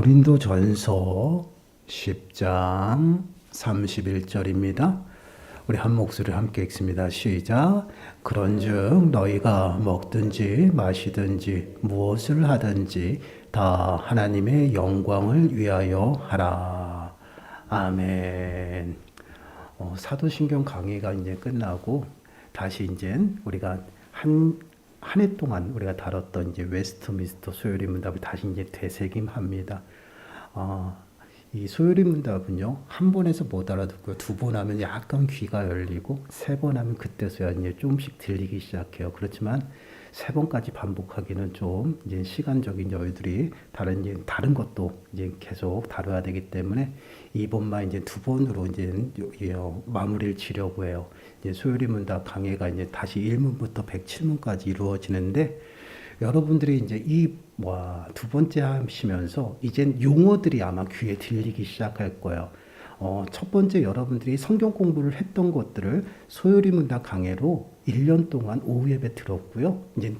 고린도 전서 10장 31절입니다. 우리 한 목소리 함께 읽습니다. 시작. 그런즉 너희가 먹든지 마시든지 무엇을 하든지 다 하나님의 영광을 위하여 하라. 아멘. 어, 사도신경 강의가 이제 끝나고 다시 이제 우리가 한 한해 동안 우리가 다뤘던 이제 웨스트미스터 소요리 문답을 다시 이제 되새김합니다. 어, 이 소요리 문답은요 한 번에서 못 알아듣고요 두 번 하면 약간 귀가 열리고 세 번 하면 그때서야 이제 조금씩 들리기 시작해요. 그렇지만 세 번까지 반복하기는 좀 이제 시간적인 여유들이 다른 이제 다른 것도 이제 계속 다뤄야 되기 때문에 이번만 이제 두 번으로 이제 요- 마무리를 지려고 해요. 이제 소요리 문답 강해가 이제 다시 1문부터 107문까지 이루어지는데 여러분들이 이제 이 와 두 번째 하시면서 이젠 용어들이 아마 귀에 들리기 시작할 거예요. 어, 첫 번째 여러분들이 성경 공부를 했던 것들을 소요리 문답 강해로 1년 동안 오후 예배 들었고요. 이제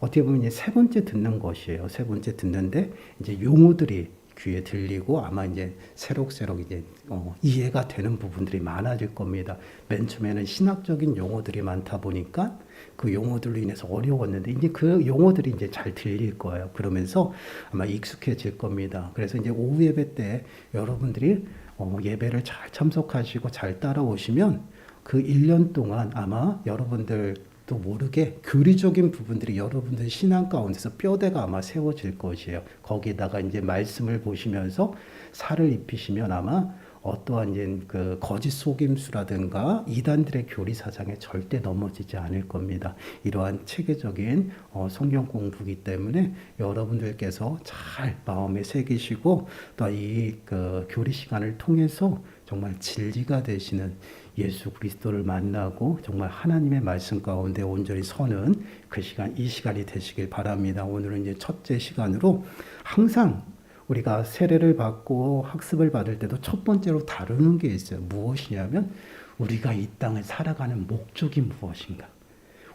어떻게 보면 이제 세 번째 듣는 것이에요. 세 번째 듣는데 이제 용어들이 귀에 들리고 아마 이제 새록새록 이제 어, 이해가 되는 부분들이 많아질 겁니다. 맨 처음에는 신학적인 용어들이 많다 보니까 그 용어들로 인해서 어려웠는데 이제 그 용어들이 이제 잘 들릴 거예요. 그러면서 아마 익숙해질 겁니다. 그래서 이제 오후 예배 때 여러분들이 어, 예배를 잘 참석하시고 잘 따라오시면 그 1년 동안 아마 여러분들도 모르게 교리적인 부분들이 여러분들 신앙 가운데서 뼈대가 아마 세워질 것이에요. 거기다가 이제 말씀을 보시면서 살을 입히시면 아마 어떠한 이제 그 거짓 속임수라든가 이단들의 교리 사상에 절대 넘어지지 않을 겁니다. 이러한 체계적인 어, 성경 공부기 때문에 여러분들께서 잘 마음에 새기시고 또 이 그 교리 시간을 통해서 정말 진리가 되시는 예수 그리스도를 만나고 정말 하나님의 말씀 가운데 온전히 서는 그 시간 이 시간이 되시길 바랍니다. 오늘은 이제 첫째 시간으로 항상 우리가 세례를 받고 학습을 받을 때도 첫 번째로 다루는 게 있어요. 무엇이냐면 우리가 이 땅을 살아가는 목적이 무엇인가?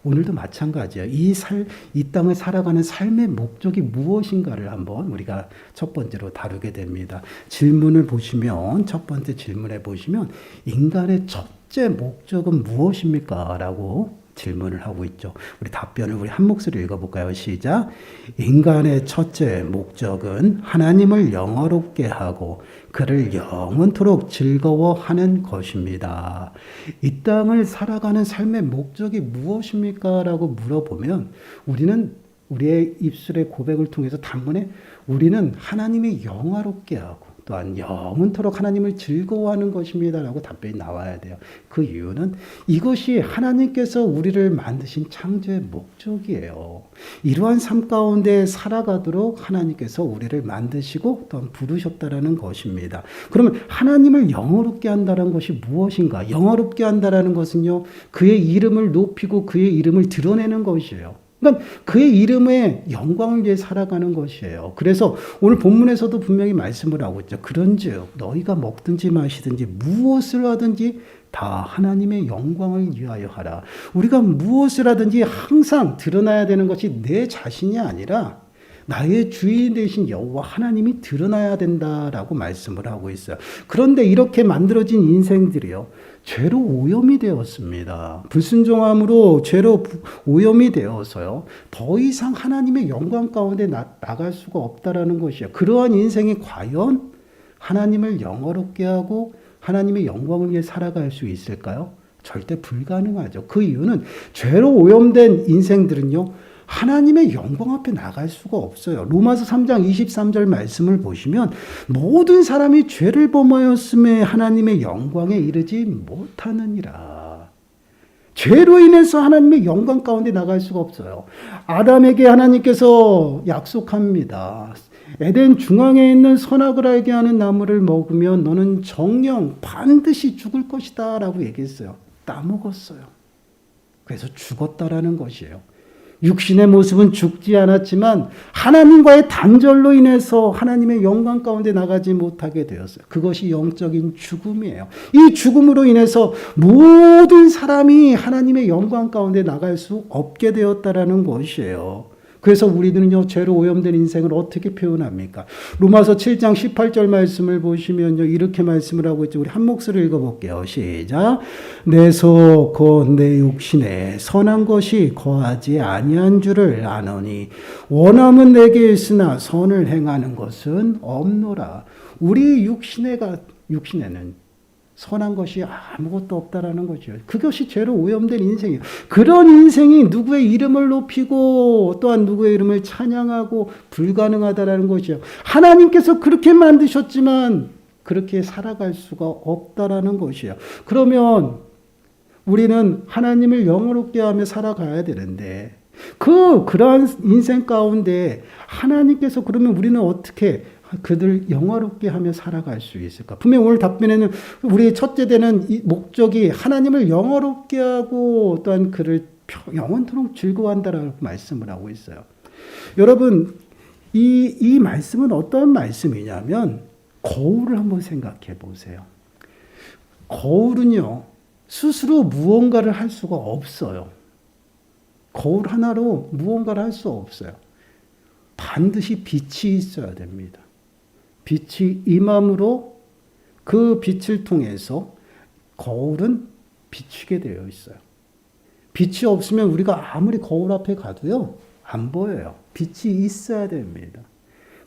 오늘도 마찬가지야. 이 살, 이 땅을 살아가는 삶의 목적이 무엇인가를 한번 우리가 첫 번째로 다루게 됩니다. 질문을 보시면, 첫 번째 질문에 보시면, 인간의 첫째 목적은 무엇입니까? 라고 질문을 하고 있죠. 우리 답변을 우리 한 목소리 읽어볼까요? 시작. 인간의 첫째 목적은 하나님을 영화롭게 하고 그를 영원토록 즐거워하는 것입니다. 이 땅을 살아가는 삶의 목적이 무엇입니까? 라고 물어보면 우리는 우리의 입술의 고백을 통해서 단문에 우리는 하나님이 영화롭게 하고 또한 영원토록 하나님을 즐거워하는 것입니다라고 답변이 나와야 돼요. 그 이유는 이것이 하나님께서 우리를 만드신 창조의 목적이에요. 이러한 삶 가운데 살아가도록 하나님께서 우리를 만드시고 또한 부르셨다라는 것입니다. 그러면 하나님을 영어롭게 한다는 것이 무엇인가? 영어롭게 한다라는 것은요, 그의 이름을 높이고 그의 이름을 드러내는 것이에요. 그러니까 그의 이름에 영광을 위해 살아가는 것이에요. 그래서 오늘 본문에서도 분명히 말씀을 하고 있죠. 그런즉 너희가 먹든지 마시든지 무엇을 하든지 다 하나님의 영광을 위하여 하라. 우리가 무엇을 하든지 항상 드러나야 되는 것이 내 자신이 아니라 나의 주인 되신 여호와 하나님이 드러나야 된다라고 말씀을 하고 있어요. 그런데 이렇게 만들어진 인생들이요. 죄로 오염이 되었습니다. 불순종함으로 죄로 부- 오염이 되어서요. 더 이상 하나님의 영광 가운데 나, 나갈 수가 없다라는 것이에요. 그러한 인생이 과연 하나님을 영어롭게 하고 하나님의 영광을 위해 살아갈 수 있을까요? 절대 불가능하죠. 그 이유는 죄로 오염된 인생들은요. 하나님의 영광 앞에 나갈 수가 없어요. 로마서 3장 23절 말씀을 보시면 모든 사람이 죄를 범하였음에 하나님의 영광에 이르지 못하느니라. 죄로 인해서 하나님의 영광 가운데 나갈 수가 없어요. 아담에게 하나님께서 약속합니다. 에덴 중앙에 있는 선악을 알게 하는 나무를 먹으면 너는 정령 반드시 죽을 것이다 라고 얘기했어요. 따먹었어요. 그래서 죽었다라는 것이에요. 육신의 모습은 죽지 않았지만 하나님과의 단절로 인해서 하나님의 영광 가운데 나가지 못하게 되었어요. 그것이 영적인 죽음이에요. 이 죽음으로 인해서 모든 사람이 하나님의 영광 가운데 나갈 수 없게 되었다라는 것이에요. 그래서 우리들은요, 죄로 오염된 인생을 어떻게 표현합니까? 로마서 7장 18절 말씀을 보시면요, 이렇게 말씀을 하고 있죠. 우리 한 목소리 읽어볼게요. 시작. 내 속, 곧내 육신에 선한 것이 거하지 아니한 줄을 아노니, 원함은 내게 있으나 선을 행하는 것은 없노라. 우리 육신에가, 육신에는 선한 것이 아무것도 없다라는 거죠. 그것이 죄로 오염된 인생이에요. 그런 인생이 누구의 이름을 높이고 또한 누구의 이름을 찬양하고 불가능하다라는 거죠. 하나님께서 그렇게 만드셨지만 그렇게 살아갈 수가 없다라는 것이에요. 그러면 우리는 하나님을 영어롭게 하며 살아가야 되는데 그 그러한 인생 가운데 하나님께서 그러면 우리는 어떻게 그들 영화롭게 하며 살아갈 수 있을까? 분명 오늘 답변에는 우리 첫째 되는 이 목적이 하나님을 영화롭게 하고 또한 그를 영원토록 즐거워한다라고 말씀을 하고 있어요. 여러분 이, 이 말씀은 어떤 말씀이냐면 거울을 한번 생각해 보세요. 거울은요 스스로 무언가를 할 수가 없어요. 거울 하나로 무언가를 할 수 없어요. 반드시 빛이 있어야 됩니다. 빛이 임함으로 그 빛을 통해서 거울은 비추게 되어 있어요. 빛이 없으면 우리가 아무리 거울 앞에 가도요, 안 보여요. 빛이 있어야 됩니다.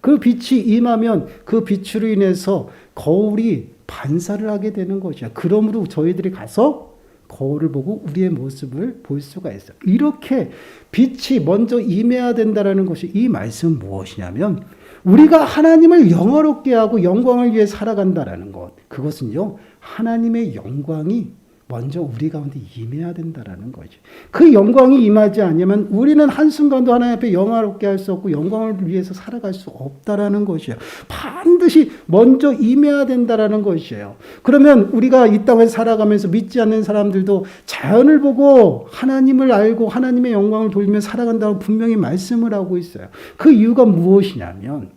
그 빛이 임하면 그 빛으로 인해서 거울이 반사를 하게 되는 것이야. 그러므로 저희들이 가서 거울을 보고 우리의 모습을 볼 수가 있어요. 이렇게 빛이 먼저 임해야 된다라는 것이 이 말씀은 무엇이냐면 우리가 하나님을 영화롭게 하고 영광을 위해 살아간다라는 것. 그것은요, 하나님의 영광이 먼저 우리 가운데 임해야 된다라는 거죠. 그 영광이 임하지 않으면 우리는 한순간도 하나님 앞에 영화롭게 할 수 없고 영광을 위해서 살아갈 수 없다라는 것이에요. 반드시 먼저 임해야 된다라는 것이에요. 그러면 우리가 이 땅에서 살아가면서 믿지 않는 사람들도 자연을 보고 하나님을 알고 하나님의 영광을 돌리며 살아간다고 분명히 말씀을 하고 있어요. 그 이유가 무엇이냐면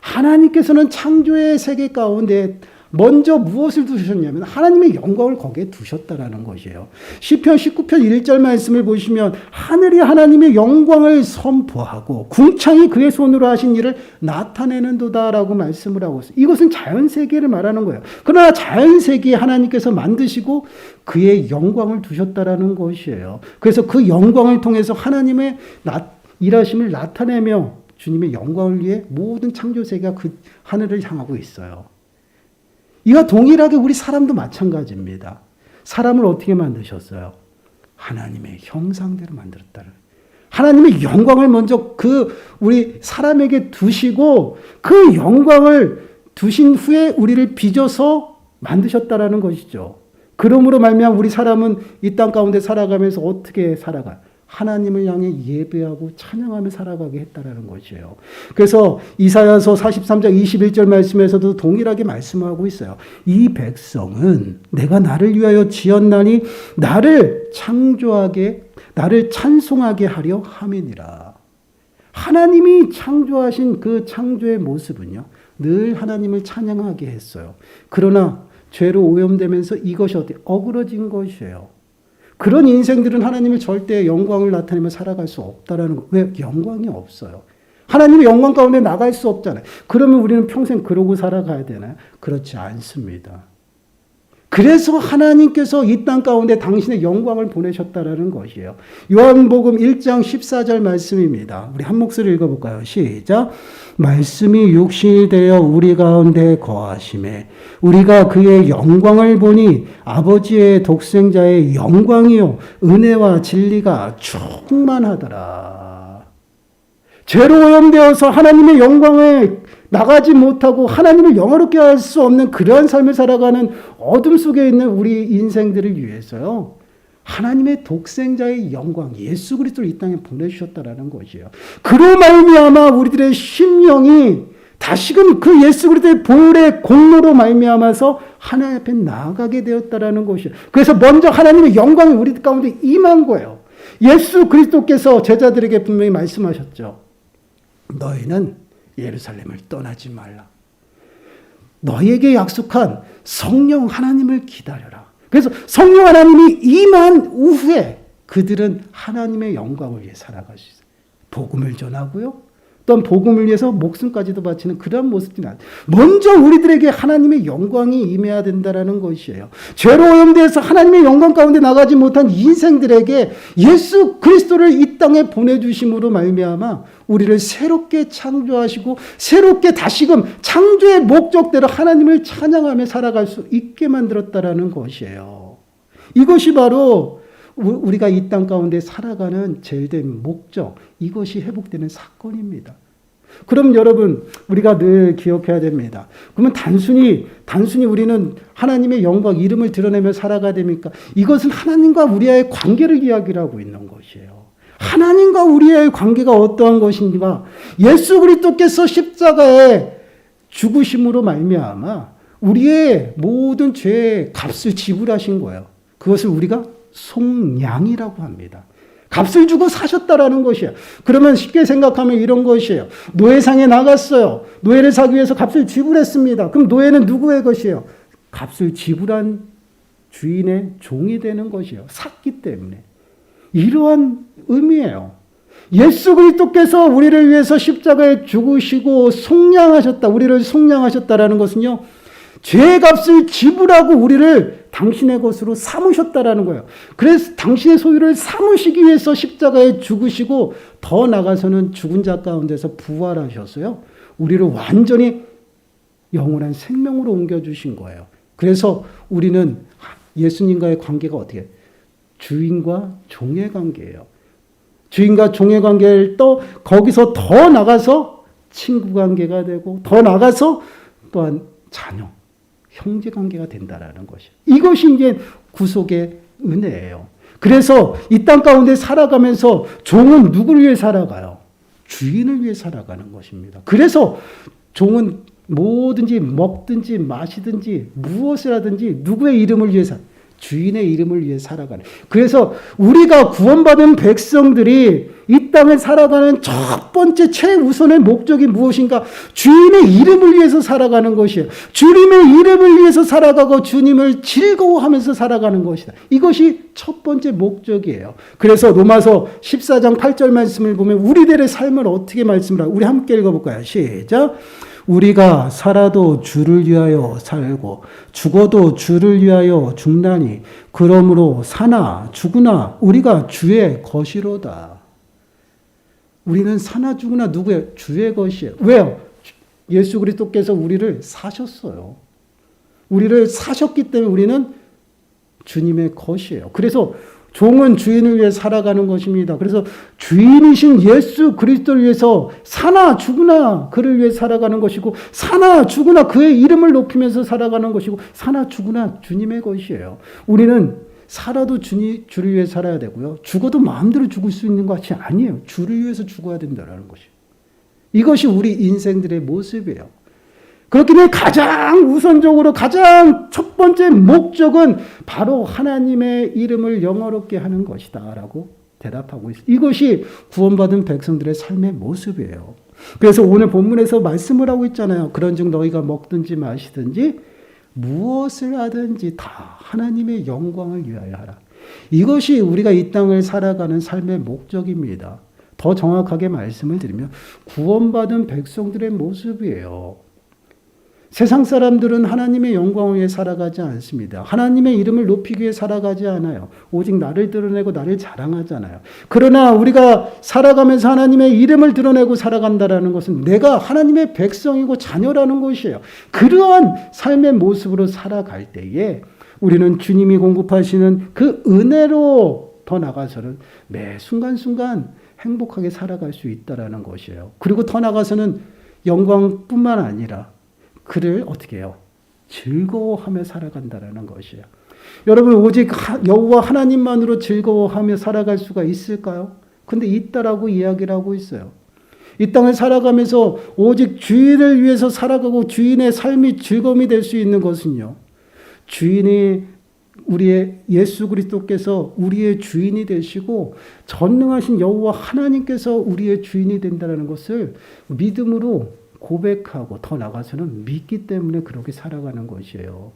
하나님께서는 창조의 세계 가운데 먼저 무엇을 두셨냐면 하나님의 영광을 거기에 두셨다라는 것이에요. 시편 19편 1절 말씀을 보시면 하늘이 하나님의 영광을 선포하고 궁창이 그의 손으로 하신 일을 나타내는도다라고 말씀을 하고 있어요. 이것은 자연 세계를 말하는 거예요. 그러나 자연 세계에 하나님께서 만드시고 그의 영광을 두셨다라는 것이에요. 그래서 그 영광을 통해서 하나님의 나, 일하심을 나타내며 주님의 영광을 위해 모든 창조 세계가 그 하늘을 향하고 있어요. 이와 동일하게 우리 사람도 마찬가지입니다. 사람을 어떻게 만드셨어요? 하나님의 형상대로 만들었다는. 하나님의 영광을 먼저 그 우리 사람에게 두시고 그 영광을 두신 후에 우리를 빚어서 만드셨다라는 것이죠. 그러므로 말미암아 우리 사람은 이 땅 가운데 살아가면서 어떻게 살아가? 하나님을 향해 예배하고 찬양하며 살아가게 했다라는 것이에요. 그래서 이사야서 43장 21절 말씀에서도 동일하게 말씀하고 있어요. 이 백성은 내가 나를 위하여 지었나니 나를 창조하게 나를 찬송하게 하려 함이니라. 하나님이 창조하신 그 창조의 모습은요. 늘 하나님을 찬양하게 했어요. 그러나 죄로 오염되면서 이것이 어떻게 어그러진 것이에요. 그런 인생들은 하나님을 절대 영광을 나타내며 살아갈 수 없다라는 거. 왜? 영광이 없어요. 하나님의 영광 가운데 나갈 수 없잖아요. 그러면 우리는 평생 그러고 살아가야 되나요? 그렇지 않습니다. 그래서 하나님께서 이 땅 가운데 당신의 영광을 보내셨다라는 것이에요. 요한복음 1장 14절 말씀입니다. 우리 한 목소리 읽어볼까요? 시작. 말씀이 육신이 되어 우리 가운데 거하심에 우리가 그의 영광을 보니 아버지의 독생자의 영광이요 은혜와 진리가 충만하더라. 죄로 오염되어서 하나님의 영광을 나가지 못하고 하나님을 영화롭게 할 수 없는 그러한 삶을 살아가는 어둠 속에 있는 우리 인생들을 위해서요. 하나님의 독생자의 영광 예수 그리스도를 이 땅에 보내주셨다라는 것이에요. 그로 말미암아 우리들의 심령이 다시금 그 예수 그리스도의 보혈의 공로로 말미암아서 하나님 앞에 나아가게 되었다라는 것이에요. 그래서 먼저 하나님의 영광이 우리 가운데 임한 거예요. 예수 그리스도께서 제자들에게 분명히 말씀하셨죠. 너희는 예루살렘을 떠나지 말라. 너희에게 약속한 성령 하나님을 기다려라. 그래서 성령 하나님이 임한 후에 그들은 하나님의 영광을 위해 있어요. 복음을 전하고요. 또한 복음을 위해서 목숨까지도 바치는 그러한 모습들이 나. 먼저 우리들에게 하나님의 영광이 임해야 된다라는 것이에요. 죄로 오염돼서 하나님의 영광 가운데 나가지 못한 인생들에게 예수 그리스도를 이 땅에 보내 주심으로 말미암아 우리를 새롭게 창조하시고 새롭게 다시금 창조의 목적대로 하나님을 찬양하며 살아갈 수 있게 만들었다라는 것이에요. 이것이 바로 우리가 이 땅 가운데 살아가는 제일된 목적, 이것이 회복되는 사건입니다. 그럼 여러분, 우리가 늘 기억해야 됩니다. 그러면 단순히, 단순히 우리는 하나님의 영광, 이름을 드러내며 살아가야 됩니까? 이것은 하나님과 우리와의 관계를 이야기하고 있는 것이에요. 하나님과 우리의 관계가 어떠한 것인가? 예수 그리스도께서 십자가에 죽으심으로 말미암아 우리의 모든 죄의 값을 지불하신 거예요. 그것을 우리가 송양이라고 합니다. 값을 주고 사셨다라는 것이에요. 그러면 쉽게 생각하면 이런 것이에요. 노예상에 나갔어요. 노예를 사기 위해서 값을 지불했습니다. 그럼 노예는 누구의 것이에요? 값을 지불한 주인의 종이 되는 것이에요. 샀기 때문에. 이러한 의미예요. 예수 그리스도께서 우리를 위해서 십자가에 죽으시고 속량하셨다. 우리를 속량하셨다라는 것은요. 죄값을 지불하고 우리를 당신의 것으로 삼으셨다라는 거예요. 그래서 당신의 소유를 삼으시기 위해서 십자가에 죽으시고 더 나가서는 죽은 자 가운데서 부활하셨어요. 우리를 완전히 영원한 생명으로 옮겨주신 거예요. 그래서 우리는 예수님과의 관계가 어떻게 주인과 종의 관계예요. 주인과 종의 관계를 또 거기서 더 나가서 친구 관계가 되고 더 나가서 또한 자녀, 형제 관계가 된다라는 것이. 이것이 이제 구속의 은혜예요. 그래서 이 땅 가운데 살아가면서 종은 누구를 위해 살아가요? 주인을 위해 살아가는 것입니다. 그래서 종은 뭐든지 먹든지 마시든지 무엇을 하든지 누구의 이름을 위해 살 주인의 이름을 위해 살아가는. 그래서 우리가 구원받은 백성들이 이 땅에 살아가는 첫 번째 최우선의 목적이 무엇인가? 주인의 이름을 위해서 살아가는 것이에요. 주님의 이름을 위해서 살아가고 주님을 즐거워하면서 살아가는 것이다. 이것이 첫 번째 목적이에요. 그래서 로마서 14장 8절 말씀을 보면 우리들의 삶을 어떻게 말씀을 하고 우리 함께 읽어볼까요? 시작. 우리가 살아도 주를 위하여 살고 죽어도 주를 위하여 죽나니 그러므로 사나 죽으나 우리가 주의 것이로다. 우리는 사나 죽으나 누구의 주의 것이에요. 왜요? 예수 그리스도께서 우리를 사셨어요. 우리를 사셨기 때문에 우리는 주님의 것이에요. 그래서 종은 주인을 위해 살아가는 것입니다. 그래서 주인이신 예수 그리스도를 위해서 사나 죽으나 그를 위해 살아가는 것이고 사나 죽으나 그의 이름을 높이면서 살아가는 것이고 사나 죽으나 주님의 것이에요. 우리는 살아도 주니, 주를 위해 살아야 되고요. 죽어도 마음대로 죽을 수 있는 것이 아니에요. 주를 위해서 죽어야 된다는 것이. 이것이 우리 인생들의 모습이에요. 그렇기 때문에 가장 우선적으로 가장 첫 번째 목적은 바로 하나님의 이름을 영어롭게 하는 것이다. 라고 대답하고 있습니다. 이것이 구원받은 백성들의 삶의 모습이에요. 그래서 오늘 본문에서 말씀을 하고 있잖아요. 그런 즉 너희가 먹든지 마시든지 무엇을 하든지 다 하나님의 영광을 위하여 하라. 이것이 우리가 이 땅을 살아가는 삶의 목적입니다. 더 정확하게 말씀을 드리면 구원받은 백성들의 모습이에요. 세상 사람들은 하나님의 영광을 위해 살아가지 않습니다. 하나님의 이름을 높이기 위해 살아가지 않아요. 오직 나를 드러내고 나를 자랑하잖아요. 그러나 우리가 살아가면서 하나님의 이름을 드러내고 살아간다라는 것은 내가 하나님의 백성이고 자녀라는 것이에요. 그러한 삶의 모습으로 살아갈 때에 우리는 주님이 공급하시는 그 은혜로 더 나가서는 매 순간순간 행복하게 살아갈 수 있다라는 것이에요. 그리고 더 나가서는 영광뿐만 아니라 그를 어떻게 해요? 즐거워하며 살아간다라는 것이에요. 여러분 오직 여호와 하나님만으로 즐거워하며 살아갈 수가 있을까요? 근데 있다라고 이야기를 하고 있어요. 이 땅을 살아가면서 오직 주인을 위해서 살아가고 주인의 삶이 즐거움이 될 수 있는 것은요. 주인이 우리의 예수 그리스도께서 우리의 주인이 되시고 전능하신 여호와 하나님께서 우리의 주인이 된다는 것을 믿음으로 고백하고 더 나가서는 믿기 때문에 그렇게 살아가는 것이에요.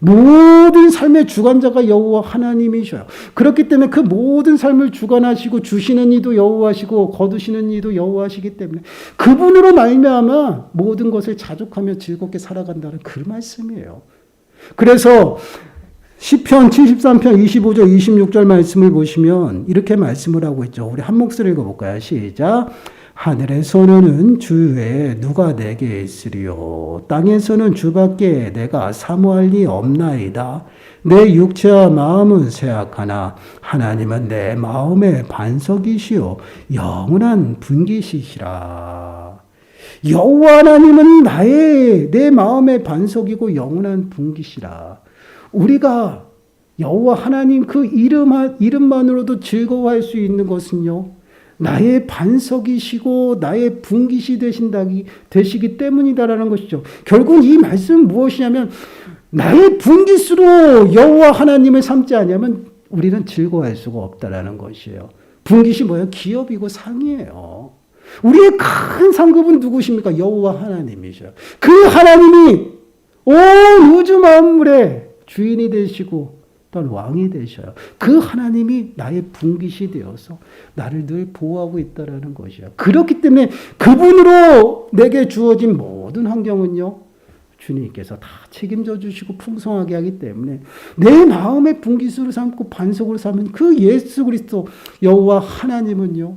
모든 삶의 주관자가 여호와 하나님이셔요. 그렇기 때문에 그 모든 삶을 주관하시고 주시는 이도 여호와시고 거두시는 이도 여호와시기 때문에 그분으로 말미암아 모든 것을 자족하며 즐겁게 살아간다는 그 말씀이에요. 그래서 시편 73편 25절 26절 말씀을 보시면 이렇게 말씀을 하고 있죠. 우리 한 목소리 읽어볼까요? 시작. 하늘에서는 주 외에 누가 내게 있으리요? 땅에서는 주밖에 내가 사모할 리 없나이다. 내 육체와 마음은 쇠약하나 하나님은 내 마음의 반석이시요. 영원한 분기시시라. 여호와 하나님은 나의 내 마음의 반석이고 영원한 분기시라. 우리가 여호와 하나님 그 이름 이름만으로도 즐거워할 수 있는 것은요. 나의 반석이시고 나의 분기시 되신다기 되시기 때문이다라는 것이죠. 결국 이 말씀은 무엇이냐면 나의 분기수로 여호와 하나님을 삼지 않으면 우리는 즐거워할 수가 없다라는 것이에요. 분기시 뭐예요? 기업이고 상이에요. 우리의 큰 상급은 누구십니까? 여호와 하나님이셔요. 그 하나님이 온 우주 만물의 주인이 되시고 또한 왕이 되셔요. 그 하나님이 나의 분깃이 되어서 나를 늘 보호하고 있다라는 것이요. 그렇기 때문에 그분으로 내게 주어진 모든 환경은요. 주님께서 다 책임져 주시고 풍성하게 하기 때문에 내 마음의 분깃으로 삼고 반석으로 삼은 그 예수 그리스도 여호와 하나님은요.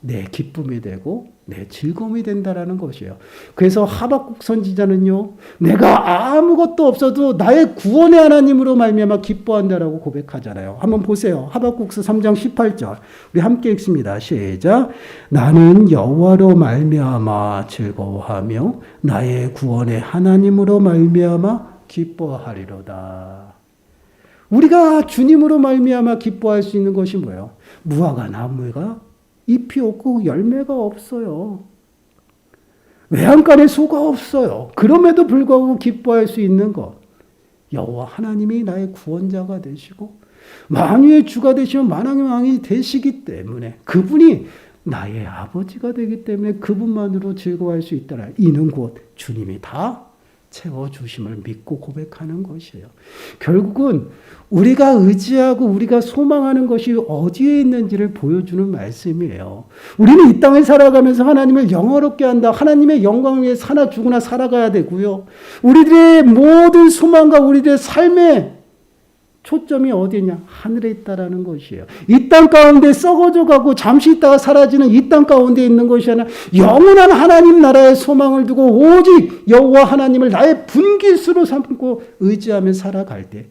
내 기쁨이 되고 내 즐거움이 된다라는 것이에요. 그래서 하박국 선지자는요, 내가 아무것도 없어도 나의 구원의 하나님으로 말미암아 기뻐한다라고 고백하잖아요. 한번 보세요. 하박국서 3장 18절. 우리 함께 읽습니다. 시작. 나는 여호와로 말미암아 즐거워하며 나의 구원의 하나님으로 말미암아 기뻐하리로다. 우리가 주님으로 말미암아 기뻐할 수 있는 것이 뭐예요? 무화과 나무가 잎이 없고 열매가 없어요. 외양간에 소가 없어요. 그럼에도 불구하고 기뻐할 수 있는 것. 여호와 하나님이 나의 구원자가 되시고 만유의 주가 되시면 만왕의 왕이 되시기 때문에 그분이 나의 아버지가 되기 때문에 그분만으로 즐거워할 수 있다라. 이는 곧 주님이 다 채워주심을 믿고 고백하는 것이에요. 결국은 우리가 의지하고 우리가 소망하는 것이 어디에 있는지를 보여주는 말씀이에요. 우리는 이 땅을 살아가면서 하나님을 영어롭게 한다. 하나님의 영광을 위해 사나 죽으나 살아가야 되고요. 우리들의 모든 소망과 우리들의 삶의 초점이 어디냐? 하늘에 있다라는 것이에요. 이 땅 가운데 썩어져 가고 잠시 있다가 사라지는 이 땅 가운데 있는 것이 아니라 영원한 하나님 나라의 소망을 두고 오직 여호와 하나님을 나의 분기수로 삼고 의지하며 살아갈 때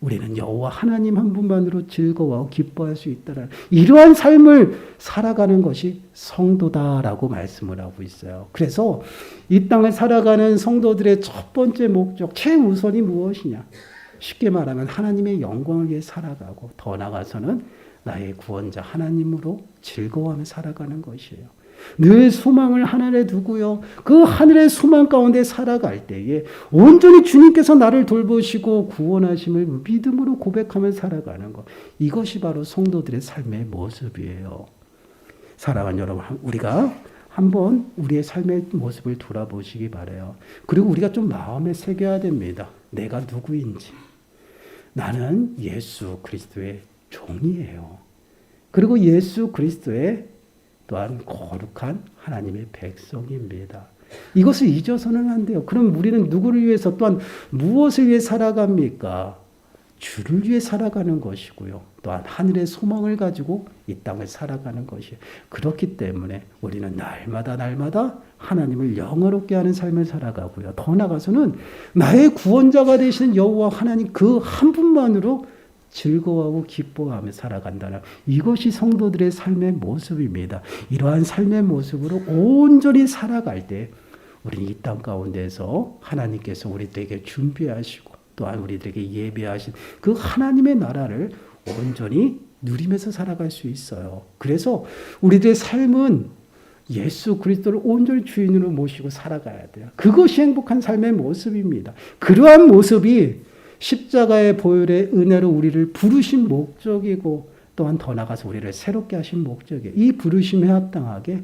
우리는 여호와 하나님 한 분만으로 즐거워 기뻐할 수 있다라. 이러한 삶을 살아가는 것이 성도다라고 말씀을 하고 있어요. 그래서 이 땅을 살아가는 성도들의 첫 번째 목적, 최우선이 무엇이냐? 쉽게 말하면 하나님의 영광을 위해 살아가고 더 나아가서는 나의 구원자 하나님으로 즐거워하며 살아가는 것이에요. 늘 소망을 하늘에 두고요. 그 하늘의 소망 가운데 살아갈 때에 온전히 주님께서 나를 돌보시고 구원하심을 믿음으로 고백하며 살아가는 것. 이것이 바로 성도들의 삶의 모습이에요. 사랑하는 여러분, 우리가 한번 우리의 삶의 모습을 돌아보시기 바래요. 그리고 우리가 좀 마음에 새겨야 됩니다. 내가 누구인지. 나는 예수 그리스도의 종이에요. 그리고 예수 그리스도의 또한 거룩한 하나님의 백성입니다. 이것을 잊어서는 안 돼요. 그럼 우리는 누구를 위해서 또한 무엇을 위해 살아갑니까? 주를 위해 살아가는 것이고요. 또한 하늘의 소망을 가지고 이 땅을 살아가는 것이 그렇기 때문에 우리는 날마다 날마다 하나님을 영어롭게 하는 삶을 살아가고요. 더 나가서는 나의 구원자가 되시는 여호와 하나님 그 한 분만으로 즐거워하고 기뻐하며 살아간다는 이것이 성도들의 삶의 모습입니다. 이러한 삶의 모습으로 온전히 살아갈 때 우리는 이땅 가운데서 하나님께서 우리에게 준비하시고 또한 우리들에게 예배하신 그 하나님의 나라를 온전히 누리면서 살아갈 수 있어요. 그래서 우리들의 삶은 예수 그리스도를 온전히 주인으로 모시고 살아가야 돼요. 그것이 행복한 삶의 모습입니다. 그러한 모습이 십자가의 보혈의 은혜로 우리를 부르신 목적이고 또한 더 나가서 우리를 새롭게 하신 목적이에요. 이 부르심에 합당하게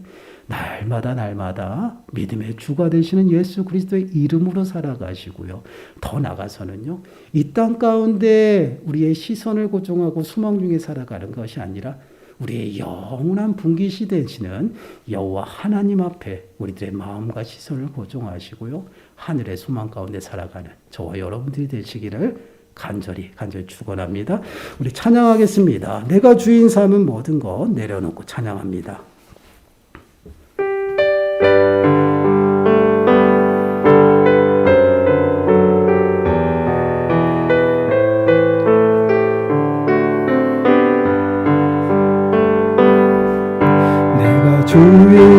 날마다 날마다 믿음의 주가 되시는 예수 그리스도의 이름으로 살아가시고요. 더 나가서는요. 이 땅 가운데 우리의 시선을 고정하고 수망 중에 살아가는 것이 아니라 우리의 영원한 분기시 되시는 여호와 하나님 앞에 우리들의 마음과 시선을 고정하시고요. 하늘의 소망 가운데 살아가는 저와 여러분들이 되시기를 간절히 간절히 축원합니다. 우리 찬양하겠습니다. 내가 주인 삼은 모든 것 내려놓고 찬양합니다.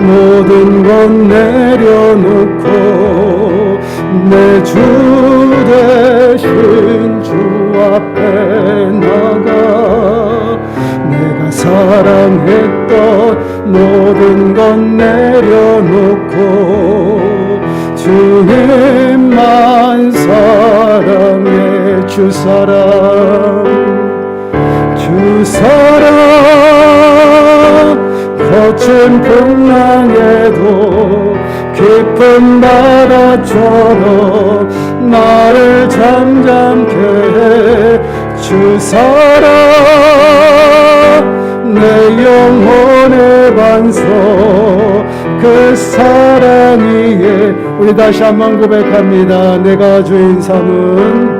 모든 것 내려놓고 내 주 대신 주 앞에 나가. 내가 사랑했던 모든 것 내려놓고 주님만 사랑해 주 사랑. 주 사랑 거친 풍랑에도 깊은 바다처럼 나를 잠잠케 해 주 사랑 내 영혼의 반석 그 사랑 위에 우리 다시 한번 고백합니다. 내가 주인 삼은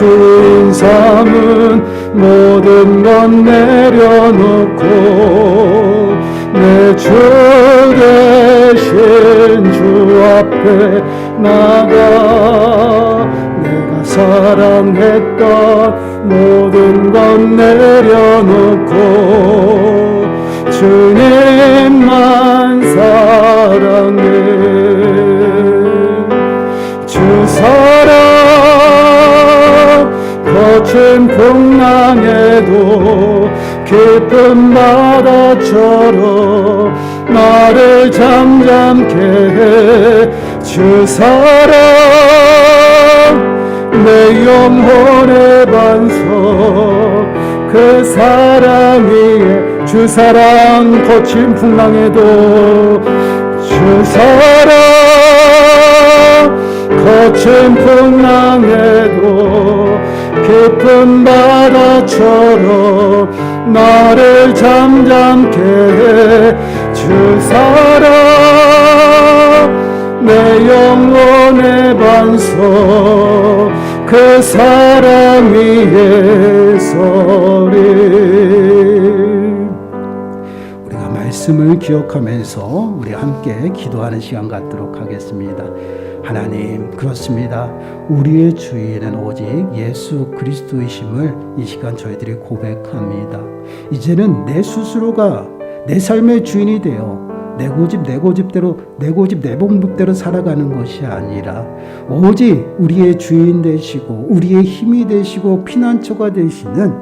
주인 삼은 모든 것 내려놓고 내 주 대신 주 앞에 나가. 내가 사랑했던 모든 것 내려놓고 주님만 사랑해. 주 사랑 거친 풍랑에도 깊은 바다처럼 나를 잠잠케 해주 사랑 내 영혼의 반석 그 사랑 위에 주 사랑 거친 풍랑에도 주 사랑 거친 풍랑에도 깊은 바다처럼 나를 잠잠케 해주 사랑 내 영혼의 반석 그 사랑 위에 서리 말씀을 기억하면서 우리 함께 기도하는 시간 갖도록 하겠습니다. 하나님, 그렇습니다. 우리의 주인은 오직 예수 그리스도이심을 이 시간 저희들이 고백합니다. 이제는 내 스스로가 내 삶의 주인이 되어 내 고집 내 고집대로 내 고집 내 방법대로 살아가는 것이 아니라 오직 우리의 주인 되시고 우리의 힘이 되시고 피난처가 되시는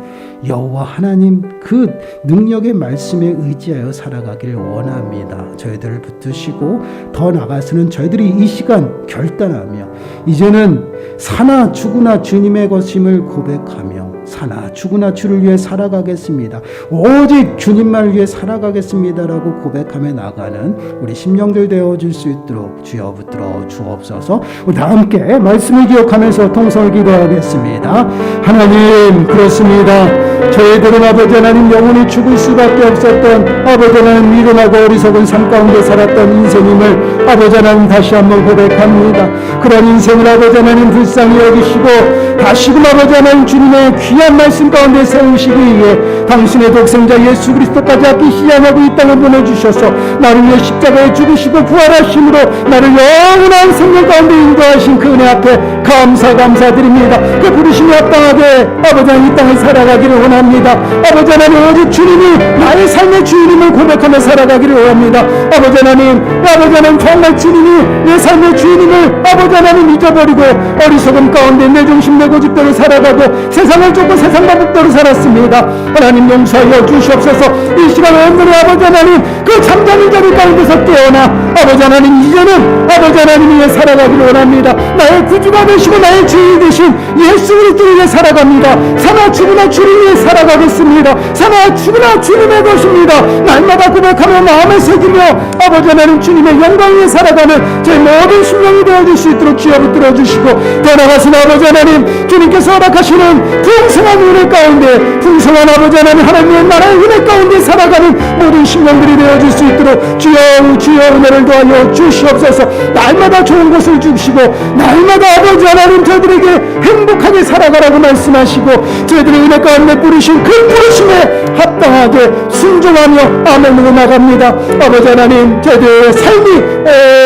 여호와 하나님 그 능력의 말씀에 의지하여 살아가길 원합니다. 저희들을 붙드시고 더 나가서는 저희들이 이 시간 결단하며 이제는 사나 죽으나 주님의 것임을 고백하며 사나 죽으나 주를 위해 살아가겠습니다. 오직 주님만 위해 살아가겠습니다라고 고백하며 나가는 우리 심령들 되어줄 수 있도록 주여 붙들어 주옵소서. 우리 다 함께 말씀을 기억하면서 통성을 기도하겠습니다. 하나님 그렇습니다. 저희들은 아버지 하나님 영원히 죽을 수밖에 없었던 아버지 하나님 미련하고 어리석은 삶 가운데 살았던 인생임을 아버지 하나님 다시 한번 고백합니다. 그런 인생을 아버지 하나님 불쌍히 여기시고 다시금 아버지 하나님 주님의 귀한 말씀 가운데 세우시기 위해 당신의 독생자 예수 그리스도까지 아끼시지 않고 이 땅에 보내주셔서 나를 위해 십자가에 죽으시고 부활하심으로 나를 영원한 생명 가운데 인도하신 그 은혜 앞에 감사 감사드립니다. 그 부르심이 합당하게 아버지 이 땅을 살아가기를 원합니다. 아버지 하나님 오직 주님이 나의 삶의 주인임을 고백하며 살아가기를 원합니다. 아버지 하나님 아버지 하나님 정말 주님이 내 삶의 주인임을 아버지 하나님 잊어버리고 어리석음 가운데 내 중심 내 고집대로 살아가고 세상을 쫓고 세상 방법대로 살았습니다. 하나님 용서하여 주시옵소서 이 시간 온전히 아버지 하나님 그 잠자는 자리 가운데서 깨어나 아버지 하나님 이제는 아버지 하나님 위해 살아가기를 원합니다. 나의 구주가 되시고 나의 주인이 되신 예수 그리스도를 위해 살아갑니다. 사나 죽으나 주를 위해 살아가겠습니다. 사나 죽으나 주님의 것입니다. 날마다 고백하며 마음에 새기며 아버지 하나님 주님의 영광 위에 살아가는 제 모든 심령이 되어줄 수 있도록 기어 붙들어 주시고 더 나아가신 아버지 하나님 주님께서 허락하시는 풍성한 은혜 가운데 풍성한 아버지 하나님 하나님의 나라의 은혜 가운데 살아가는 모든 심령들이 되어줄 수 있도록 주여 주여 은혜를 더하여 주시옵소서. 날마다 좋은 것을 주시고 날마다 아버지 하나님 저들에게 행복하게 살아가라고 말씀하시고 저희들의 은혜 가운데 뿌리신 그 뿌리심에 합당하게 순종하며 아멘으로 나갑니다. 아버지 하나님 저희들의 삶이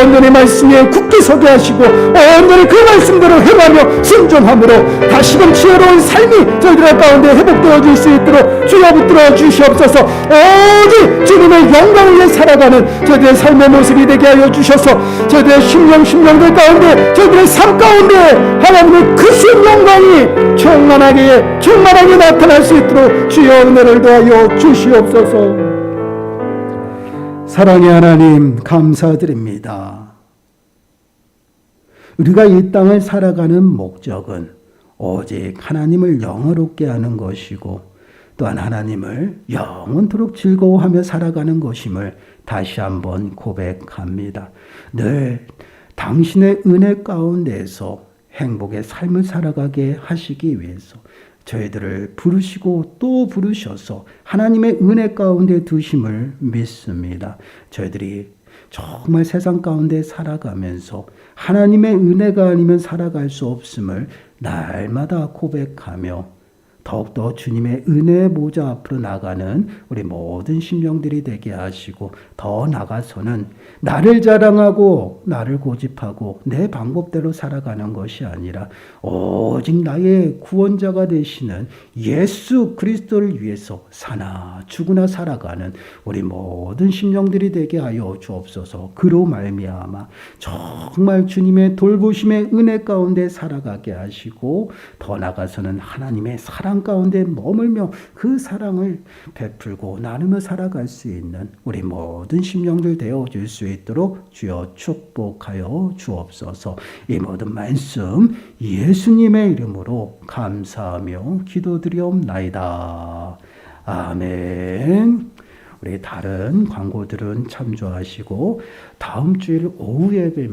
온전히 말씀에 굳게 서게 하시고 온전히 그 말씀대로 행하며 순종함으로 다시금 지혜로운 삶이 저희들 가운데 회복되어 질 수 있도록 주여 붙들어 주시옵소서. 오직 주님의 영광을 위해 살아가는 저희들의 삶의 모습이 되게 하여 주셔서 저희들의 심령 심령들 가운데 저희들의 삶 가운데 하나님의 크신 영광이 충만하게 충만하게 나타날 수 있도록 주여 은혜를 더하여 주시옵소서 사랑의 하나님 감사드립니다. 우리가 이 땅을 살아가는 목적은 오직 하나님을 영화롭게 하는 것이고 또한 하나님을 영원토록 즐거워하며 살아가는 것임을 다시 한번 고백합니다. 늘 당신의 은혜 가운데서 행복의 삶을 살아가게 하시기 위해서 저희들을 부르시고 또 부르셔서 하나님의 은혜 가운데 두심을 믿습니다. 저희들이 정말 세상 가운데 살아가면서 하나님의 은혜가 아니면 살아갈 수 없음을 날마다 고백하며 더욱더 주님의 은혜의 모자 앞으로 나가는 우리 모든 심령들이 되게 하시고 더 나가서는 나를 자랑하고 나를 고집하고 내 방법대로 살아가는 것이 아니라 오직 나의 구원자가 되시는 예수 그리스도를 위해서 사나 죽으나 살아가는 우리 모든 심령들이 되게 하여 주옵소서. 그로 말미암아 정말 주님의 돌보심의 은혜 가운데 살아가게 하시고 더 나가서는 하나님의 사랑 가운데 머물며 그 사랑을 베풀고 나누며 살아갈 수 있는 우리 모든 심령들 되어 줄 수 있도록 주여 축복하여 주옵소서. 이 모든 말씀 예수님의 이름으로 감사하며 기도드리옵나이다. 아멘. 우리 다른 광고들은 참조하시고 다음 주일 오후 예배